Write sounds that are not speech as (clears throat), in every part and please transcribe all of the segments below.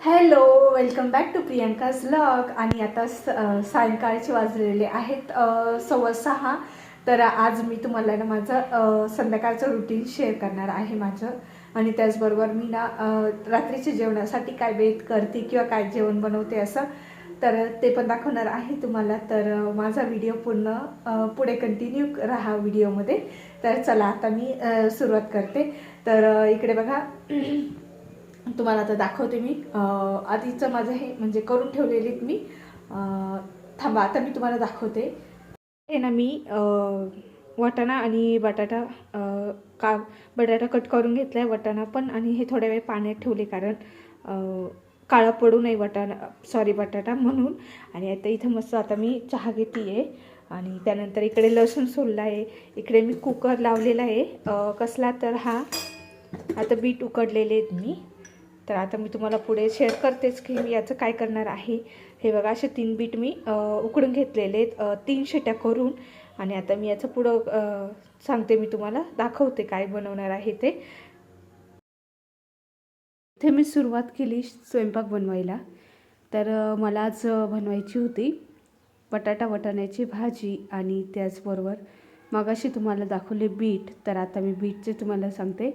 Hello welcome back to Priyanka's vlog आणि आता स सायंकाळचे वाजलेले आहेत सव्वा सहा. तर आज मी तुम्हाला ना माझं संध्याकाळचं रुटीन शेअर करणार आहे माझं. आणि त्याचबरोबर मी ना रात्रीच्या जेवणासाठी काय बेत करते किंवा काय जेवण बनवते असं तर ते पण दाखवणार आहे तुम्हाला. तर माझा व्हिडिओ पूर्ण पुढे कंटिन्यू राहा व्हिडिओमध्ये तर चला आता मी सुरुवात करते. तर इकडे बघा. तुम्हाला आता दाखवते मी. आधीचं माझं हे म्हणजे करून ठेवलेलीत मी. थांबा आता मी तुम्हाला दाखवते. हे ना मी वाटाणा आणि बटाटा का बटाटा कट करून घेतला आहे वाटाणा पण आणि हे थोड्या वेळ पाण्यात ठेवले कारण काळा पडू नये वाटाणा सॉरी बटाटा म्हणून. आणि आता इथं मस्त आता मी चहा घेते आहे आणि त्यानंतर इकडे लसूण सोडला आहे इकडे मी कुकर लावलेला आहे. कसला तर हा. आता बीट उकडलेले आहेत मी. तर आता मी तुम्हाला पुढे शेअर करतेच की मी याचं काय करणार आहे. हे बघा असे तीन बीट मी उकडून घेतलेले आहेत. तीन शेट्या करून. आणि आता मी याचं पुढं सांगते मी तुम्हाला दाखवते काय बनवणार आहे ते. इथे मी सुरुवात केली स्वयंपाक बनवायला. तर मला आज बनवायची होती बटाटा वटाण्याची भाजी आणि त्याचबरोबर मगाशी तुम्हाला दाखवले बीट तर आता मी बीटचे तुम्हाला सांगते.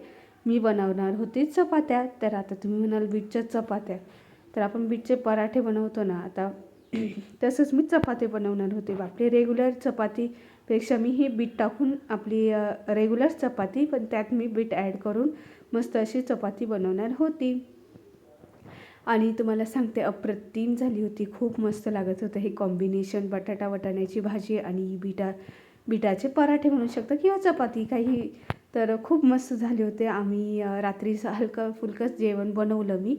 मी बनवणार होते चपात्या. तर आता तुम्ही म्हणाल बीटच्या चपात्या. तर आपण बीटचे पराठे बनवतो ना आता (clears throat) तसंच मी चपाती बनवणार होते. आपली रेग्युलर चपातीपेक्षा मी ही बीट टाकून आपली रेग्युलर चपाती पण त्यात मी बीट ॲड करून मस्त अशी चपाती बनवणार होती. आणि तुम्हाला सांगते अप्रतिम झाली होती. खूप मस्त लागत होतं. हे कॉम्बिनेशन बटाटा वटाण्याची भाजी आणि बिटा बिटाचे पराठे म्हणू शकता किंवा चपाती काही तर खूप मस्त झाले होते आम्ही रात्रीचं हलकं फुलकंच जेवण बनवलं मी.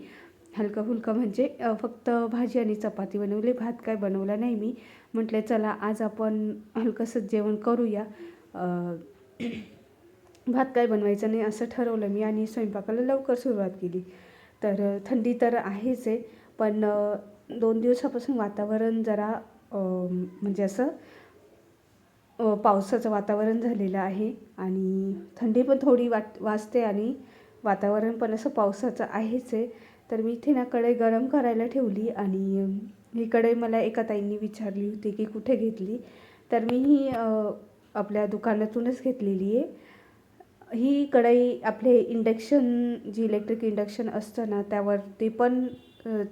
हलकं फुलकं म्हणजे फक्त भाजी आणि चपाती बनवली. भात काय बनवला नाही मी. म्हटले चला आज आपण हलकंसं जेवण करूया. भात काय बनवायचं नाही असं ठरवलं मी आणि स्वयंपाकाला लवकर सुरुवात केली. तर थंडी तर आहेच आहे पण दोन दिवसापासून वातावरण जरा म्हणजे असं पावसाचं वातावरण झालेलं आहे आणि थंडी पण थोडी वाट वाजते आणि वातावरण पण असं पावसाचं आहेच आहे. तर मी इथे ना कढई गरम करायला ठेवली आणि ही कढई मला एका ताईंनी विचारली होती की कुठे घेतली? तर मी ही आपल्या दुकानातूनच घेतलेली आहे. ही कढई आपले इंडक्शन जी इलेक्ट्रिक इंडक्शन असतं ना त्यावरती पण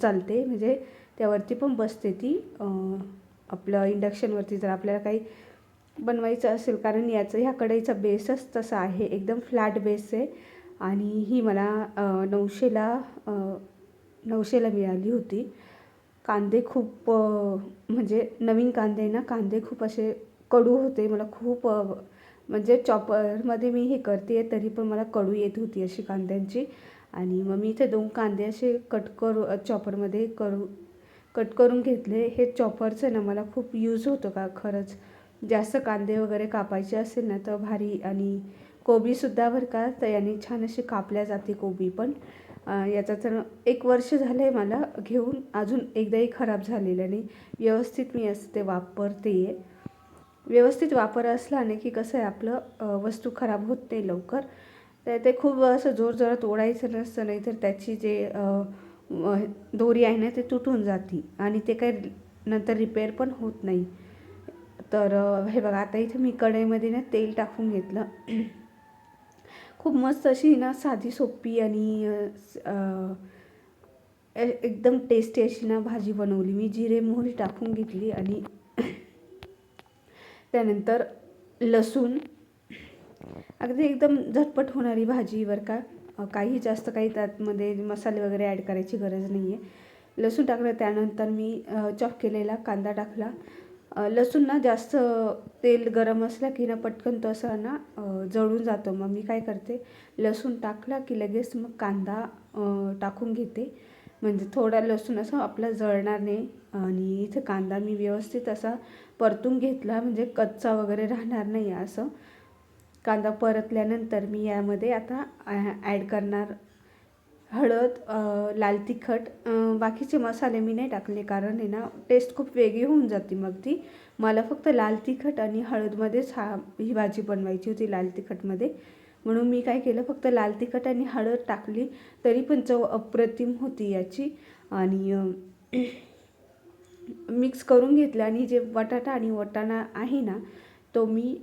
चालते. म्हणजे त्यावरती पण बसते ती. आपलं इंडक्शनवरती जर आपल्याला काही बनवायचं असेल कारण याचं ह्या कढईचा बेसच तसा आहे. एकदम फ्लॅट बेस आहे. आणि ही मला नऊशेला नऊशेला मिळाली होती. कांदे खूप म्हणजे नवीन कांदे ना कांदे खूप असे कडू होते. मला खूप म्हणजे चॉपरमध्ये मी हे करते आहे तरी पण मला कडू येत होती अशी कांद्यांची. आणि मग मी इथे दोन कांदे असे कट करू चॉपरमध्ये करू कट करून घेतले. हे चॉपरचं ना मला खूप यूज होतो का खरंच. जास्त कांदे वगैरे कापायचे असेल ना तर भारी. आणि कोबीसुद्धा बरं का तर याने छान अशी कापल्या जाते कोबी पण. याचा तर एक वर्ष झालं आहे मला घेऊन अजून एकदाही खराब झालेलं नाही. व्यवस्थित मी असं ते वापरते आहे व्यवस्थित वापर असला आणि की कसं आहे आपलं वस्तू खराब होत नाही लवकर. तर ते खूप असं जोरजोरात ओढायचं नसतं नाही तर त्याची जे दोरी आहे ना ते तुटून जाते. आणि ते काही नंतर रिपेअर पण होत नाही. तर हे बघा आता इथे मी कढईमध्ये ना तेल टाकून घेतलं. (clears throat) खूप मस्त अशी ना साधी सोपी आणि एकदम टेस्टी अशी ना भाजी बनवली. मी जिरे मोहरी टाकून घेतली आणि (clears throat) त्यानंतर लसूण. अगदी एकदम झटपट होणारी भाजी बरं का. काही जास्त काही त्यातमध्ये मसाले वगैरे ॲड करायची गरज नाही आहे लसूण टाकलं त्यानंतर मी चॉप केलेला कांदा टाकला. लसूण ना जास्त तेल गरम असलं की ना पटकन तो असा ना जळून जातो. मग मी काय करते लसूण टाकला की लगेच मग कांदा टाकून घेते. म्हणजे थोडा लसूण असं आपला जळणार नाही. आणि इथे कांदा मी व्यवस्थित असा परतून घेतला. म्हणजे कच्चा वगैरे राहणार नाही असं. कांदा परतल्यानंतर मी यामध्ये आता ॲड करणार हळद लाल तिखट बाकीचे मसाले मी नाही टाकले कारण आहे ना टेस्ट खूप वेगळी होऊन जाते मग ती. मला फक्त लाल तिखट आणि हळदमध्येच हा ही भाजी बनवायची होती लाल तिखटमध्ये. म्हणून मी काय केलं फक्त लाल तिखट आणि हळद टाकली तरी पण चव अप्रतिम होती याची. आणि मिक्स (clears throat) करून घेतलं आणि जे बटाटा आणि वटाणा आहे ना तो मी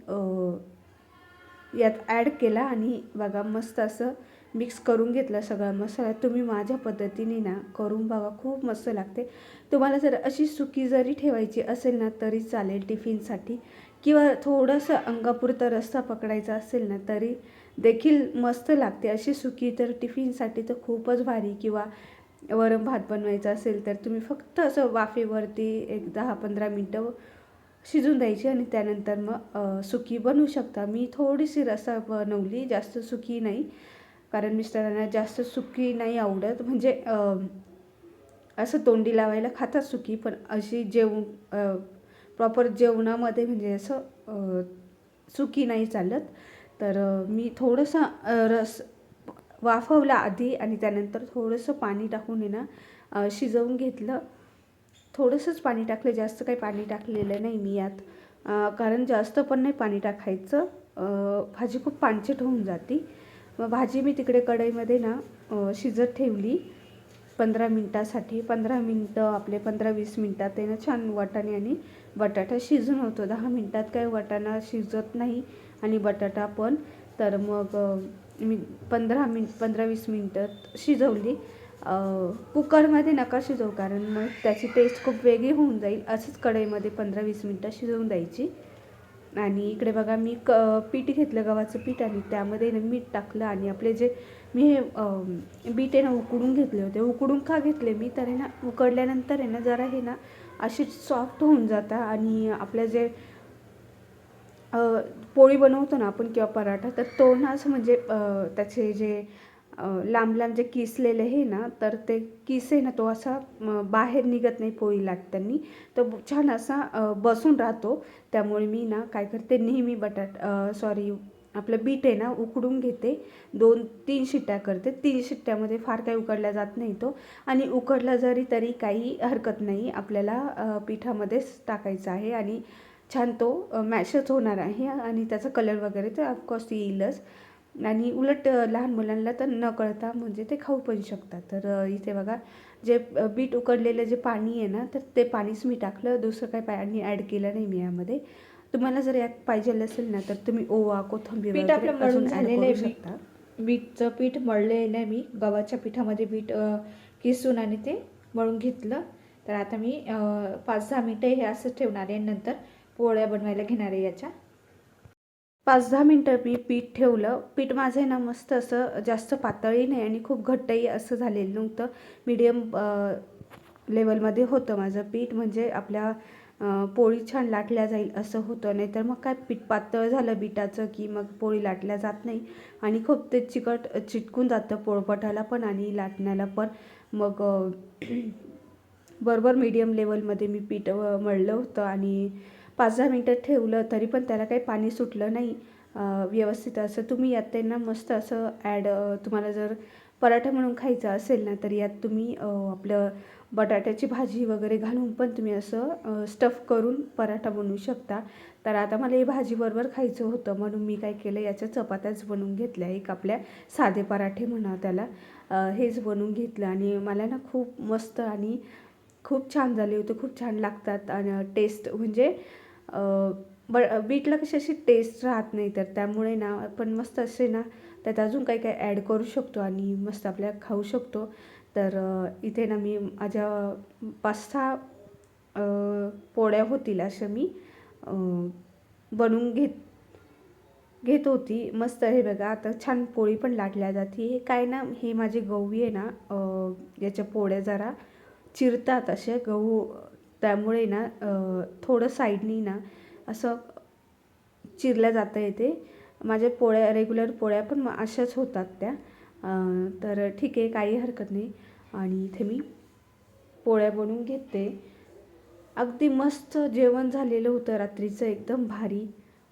यात ॲड केला आणि बघा मस्त असं मिक्स करून घेतलं सगळा मसाला. तुम्ही माझ्या पद्धतीने ना करून बघा खूप मस्त लागते. तुम्हाला जर अशी सुकी जरी ठेवायची असेल ना तरी चालेल टिफिनसाठी किंवा थोडंसं अंगापुरता रस्सा पकडायचा असेल ना तरी देखील मस्त लागते. अशी सुकी तर टिफिनसाठी तर खूपच भारी. किंवा वरण भात बनवायचा असेल तर तुम्ही फक्त असं वाफेवरती एक दहा पंधरा मिनटं शिजून द्यायची आणि त्यानंतर मग सुकी बनवू शकता. मी थोडीशी रसा बनवली जास्त सुकी नाही. कारण मिस्टरांना जास्त सुकी नाही आवडत. म्हणजे असं तोंडी लावायला खातात सुकी पण अशी जेव प्रॉपर जेवणामध्ये म्हणजे असं सुकी नाही चालत. तर मी थोडंसं रस वाफवला आधी आणि त्यानंतर थोडंसं पाणी टाकून आहे ना शिजवून घेतलं. थोडंसंच पाणी टाकलं. जास्त काही पाणी टाकलेलं नाही मी यात. कारण जास्त पण नाही पाणी टाकायचं. भाजी खूप पानचट होऊन जाते. मग भाजी मी तिकडे कढईमध्ये ना शिजत ठेवली. पंधरा मिनटासाठी पंधरा मिनटं आपले पंधरा वीस मिनटात ते ना छान वाटाणे आणि बटाटा शिजून होतो. दहा मिनटात काय वाटाणा शिजत नाही आणि बटाटा पण. तर मग मी पंधरा मिन पंधरा वीस मिनटं शिजवली. कुकरमध्ये नका शिजवू कारण मग त्याची टेस्ट खूप वेगळी होऊन जाईल. असंच कढईमध्ये पंधरा वीस मिनटं शिजवून द्यायची. आणि इकडे बघा मी क पीठ घेतलं गव्हाचं पीठ आणि त्यामध्ये ना मीठ टाकलं आणि आपले जे मी हे बीट आहे ना उकडून घेतले होते. उकडून का घेतले? मी तर आहे ना उकडल्यानंतर आहे ना जरा हे ना असे सॉफ्ट होऊन जातं आणि आपल्या जे पोळी बनवतो ना आपण किंवा पराठा तर तो ना असं म्हणजे त्याचे जे लांब लांब जे किसलेले हे ना तर ते किस आहे ना तो असा बाहेर निघत नाही पोळी त्यांनी. तो छान असा बसून राहतो. त्यामुळे मी ना काय करते नेहमी बटाट सॉरी आपलं बीट आहे ना उकडून घेते. दोन तीन शिट्ट्या करते. तीन शिट्ट्यामध्ये फार काही उकडला जात नाही तो. आणि उकडला जरी तरी काही हरकत नाही. आपल्याला पिठामध्येच टाकायचा आहे आणि छान तो मॅशच होणार आहे. आणि त्याचा कलर वगैरे तर ऑफकोर्स येईलच. आणि उलट लहान मुलांना तर न कळता म्हणजे ते खाऊ पण शकतात. तर इथे बघा जे बीट उकडलेलं जे पाणी आहे ना तर ते पाणीच मी टाकलं. दुसरं काही पाणी ॲड केलं नाही मी यामध्ये. तुम्हाला जर यात पाहिजे असेल ना तर तुम्ही ओवा कोथिंबीर वगैरे आपलं मळून झालेलं आहे बीट शकता. बीटचं पीठ मळलेलं आहे मी. गव्हाच्या पिठामध्ये बीट किसून आणि ते मळून घेतलं. तर आता मी पाच दहा मिनटं हे असंच ठेवणार आहे. नंतर पोळ्या बनवायला घेणार आहे याच्या. पाच दहा मिनटं मी पीठ ठेवलं. पीठ माझं आहे ना मस्त असं जास्त पातळही नाही आणि खूप घट्टही असं झालेलं नव्हतं. मीडियम लेवलमध्ये होतं माझं पीठ. म्हणजे आपल्या पोळी छान लाटल्या जाईल असं होतं. नाही तर मग काय पीठ पातळ झालं बिटाचं की मग पोळी लाटल्या जात नाही. आणि खूप ते चिकट चिटकून जातं पोळपटाला पण आणि लाटण्याला पण. मग (clears throat) बरोबर मीडियम लेवलमध्ये मी पीठ मळलं होतं आणि पाच दहा मिनटं ठेवलं तरी पण त्याला काही पाणी सुटलं नाही. व्यवस्थित असं तुम्ही यात त्यांना मस्त असं ॲड तुम्हाला जर पराठा म्हणून खायचा असेल ना तर यात तुम्ही आपलं बटाट्याची भाजी वगैरे घालून पण तुम्ही असं स्टफ करून पराठा बनवू शकता. तर आता मला हे भाजीबरोबर खायचं होतं म्हणून मी काय केलं याच्या चपात्याच बनवून घेतल्या एक आपल्या साधे पराठे म्हणा त्याला. हेच बनवून घेतलं आणि मला ना खूप मस्त आणि खूप छान झाले होते खूप छान लागतात. आणि टेस्ट म्हणजे ब बीटला कशी अशी टेस्ट राहत नाही तर त्यामुळे ना आपण मस्त असे ना त्यात अजून काही काही ॲड करू शकतो आणि मस्त आपल्या खाऊ शकतो. तर इथे ना मी माझ्या पाच सहा पोळ्या होतील अशा मी बनवून घेत घेत होती. मस्त हे बघा आता छान पोळी पण लाटल्या जाते. हे काय ना हे माझे गहू आहे ना याच्या पोळ्या जरा चिरतात असे गहू त्यामुळे ना थोडं साईडनी ना असं चिरल्या जाता येते. माझ्या पोळ्या रेग्युलर पोळ्या पण अशाच होतात त्या. तर ठीक आहे काही हरकत नाही. आणि इथे मी पोळ्या बनवून घेते. अगदी मस्त जेवण झालेलं होतं रात्रीचं एकदम भारी.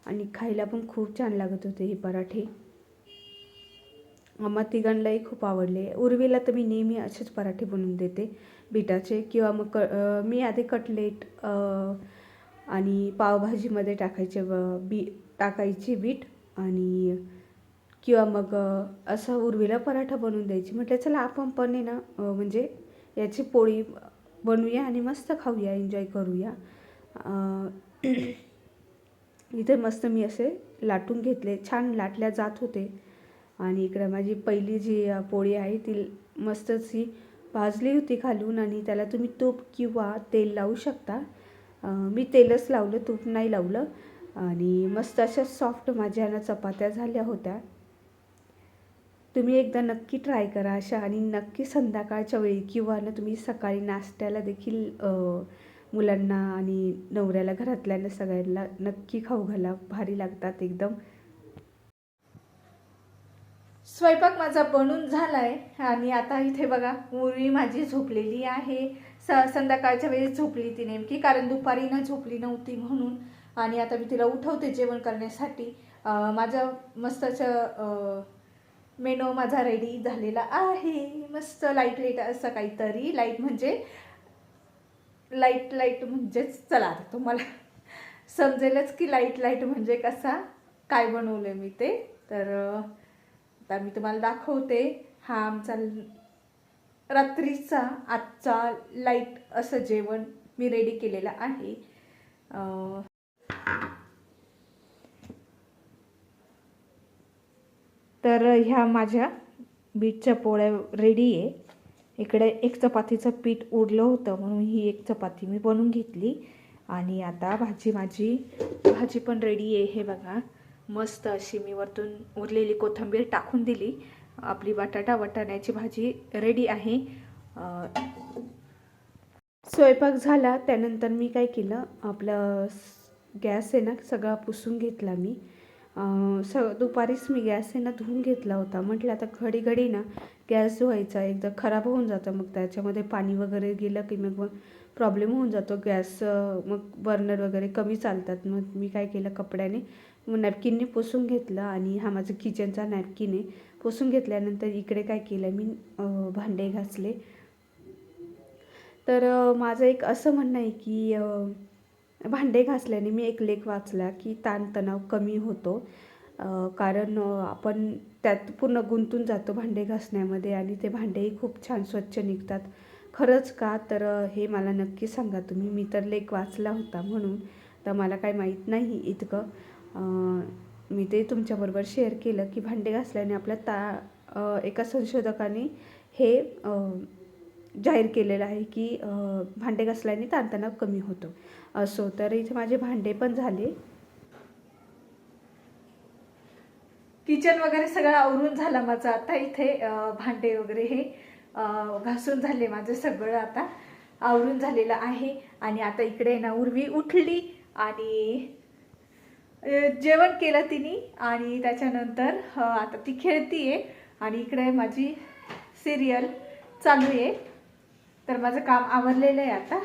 आणि खायला पण खूप छान लागत होते हे पराठे. मग तिघांनाही खूप आवडले. उर्वीला तर मी नेहमी असेच पराठे बनवून देते. बिटाचे किंवा मग क मी आधी कटलेट आणि पावभाजीमध्ये टाकायचे बी टाकायची बीट आणि किंवा मग असं उर्वीला पराठा बनवून द्यायची. म्हटलं चला आपण पण आहे ना म्हणजे याची पोळी बनवूया आणि मस्त खाऊया एन्जॉय करूया. इथे मस्त मी असे लाटून घेतले. छान लाटल्या जात होते. आणि इकडं माझी पहिली जी पोळी आहे ती मस्त अशी भाजली होती खालून आणि त्याला तुम्ही तूप किंवा तेल लावू शकता. मी तेलच लावलं तूप नाही लावलं. आणि मस्त अशा सॉफ्ट माझ्या ना चपात्या झाल्या होत्या. तुम्ही एकदा नक्की ट्राय करा अशा आणि नक्की संध्याकाळच्या वेळी किंवा ना तुम्ही सकाळी नाश्त्याला देखील मुलांना आणि नवऱ्याला घरातल्यांना सगळ्यांना नक्की खाऊ घाला. भारी लागतात एकदम. स्वयंपाक माझा बनून झाला आहे आणि आता इथे बघा मुली माझी झोपलेली आहे. स संध्याकाळच्या वेळेस झोपली ती नेमकी कारण दुपारी ना झोपली नव्हती म्हणून. आणि आता मी तिला उठवते जेवण करण्यासाठी. माझं मस्त असं माझा रेडी झालेला आहे. मस्त लाइट लाइट असं काहीतरी. लाइट म्हणजे लाइट लाइट म्हणजेच चला आता तुम्हाला समजेलच की लाइट लाइट म्हणजे कसा? काय बनवलं मी ते? तर आता मी तुम्हाला दाखवते हा आमचा रात्रीचा आजचा लाइट असं जेवण मी रेडी केलेलं आहे. तर ह्या माझ्या बीटच्या पोळ्या रेडी आहे. इकडे एक चपातीचं पीठ उरलं होतं म्हणून ही एक चपाती मी बनवून घेतली. आणि आता भाजी माझी भाजी पण रेडी आहे हे बघा. मस्त अशी मी वरतून उरलेली कोथिंबीर टाकून दिली. आपली बटाटा वटाण्याची भाजी रेडी आहे. स्वयंपाक झाला त्यानंतर मी काय केलं आपलं गॅस आहे ना सगळा पुसून घेतला मी. स दुपारीच मी गॅस आहे ना धुवून घेतला होता. म्हटलं आता घडी घडी ना गॅस धुवायचा एकदा खराब होऊन जातं मग त्याच्यामध्ये पाणी वगैरे गेलं की मग प्रॉब्लेम होऊन जातो. गॅस मग बर्नर वगैरे कमी चालतात. मग मी काय केलं कपड्याने नॅपकिनने पुसून घेतलं आणि हा माझा किचनचा नॅपकिन आहे. पुसून घेतल्यानंतर इकडे काय केलं मी भांडे घासले. तर माझं एक असं म्हणणं आहे की भांडे घासल्याने मी एक लेख वाचला की ताणतणाव कमी होतो. कारण आपण त्यात पूर्ण गुंतून जातो भांडे घासण्यामध्ये आणि ते भांडेही खूप छान स्वच्छ निघतात. खरंच का? तर हे मला नक्की सांगा. तुम्ही मी तर लेख वाचला होता म्हणून. तर मला काय माहीत नाही इतकं. मी ते तुमच्याबरोबर शेअर केलं की भांडे घासल्याने आपल्या ता एका संशोधकाने हे जाहीर केलेलं आहे की भांडे घासल्याने ताणतणाव कमी होतो. असो तर इथे माझे भांडे पण झाले. किचन वगैरे सगळं आवरून झाला माझं आता इथे भांडे वगैरे हे घासून झाले माझं सगळं आता. आवरून झालेलं आहे आणि आता इकडे ना उर्वी उठली आणि जेवण केलं तिने आणि त्याच्यानंतर आता ती खेळतीये आणि इकडे माझी सिरियल चालू आहे तर माझं काम आवरलेलं आहे आता.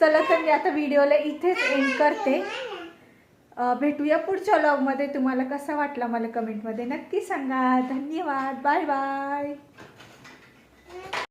चला तर मी आता व्हिडिओला इथेच एंड करते. भेटूया पुढच्या लॉगमध्ये तुम्हाला कसा वाटला मला कमेंटमध्ये नक्की सांगा. धन्यवाद. Bye bye